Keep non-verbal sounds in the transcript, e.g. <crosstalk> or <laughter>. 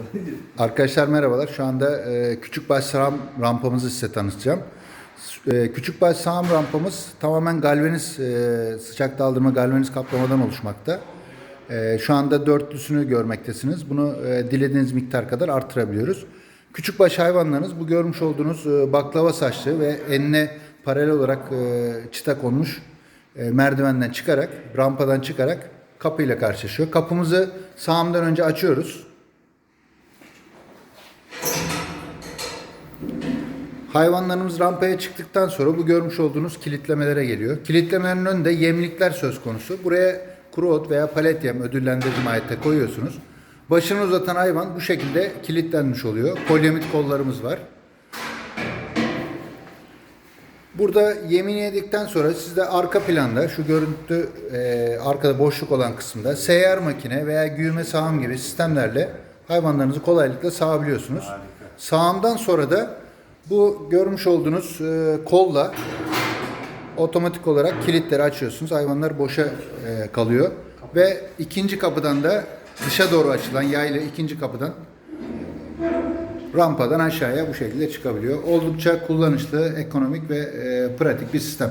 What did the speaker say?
<laughs> Arkadaşlar merhabalar. Şu anda e, Küçükbaş sağım rampamızı size tanıtacağım. E, Küçükbaş sağım rampamız tamamen galvaniz e, sıcak daldırma galvaniz kaplamadan oluşmakta. E, şu anda dörtlüsünü görmektesiniz. Bunu e, dilediğiniz miktar kadar artırabiliyoruz. Küçükbaş hayvanlarınız bu görmüş olduğunuz e, baklava saçlı ve enine paralel olarak e, çıta konmuş e, merdivenden çıkarak, rampadan çıkarak kapıyla karşılaşıyor. Kapımızı sağımdan önce açıyoruz. Hayvanlarımız rampaya çıktıktan sonra bu görmüş olduğunuz kilitlemelere geliyor. Kilitlemelerin önünde yemlikler söz konusu. Buraya kuru ot veya palet yem ödüllendirici mahiyette koyuyorsunuz. Başını uzatan hayvan bu şekilde kilitlenmiş oluyor. Polyamit kollarımız var. Burada yemini yedikten sonra sizde arka planda şu görüntü e, arkada boşluk olan kısımda seyyar makine veya güğme sağım gibi sistemlerle hayvanlarınızı kolaylıkla sağabiliyorsunuz. Sağımdan sonra da bu görmüş olduğunuz e, kolla otomatik olarak kilitleri açıyorsunuz. Hayvanlar boşa e, kalıyor. Ve ikinci kapıdan da dışa doğru açılan yayla ikinci kapıdan rampadan aşağıya bu şekilde çıkabiliyor. Oldukça kullanışlı, ekonomik ve e, pratik bir sistem.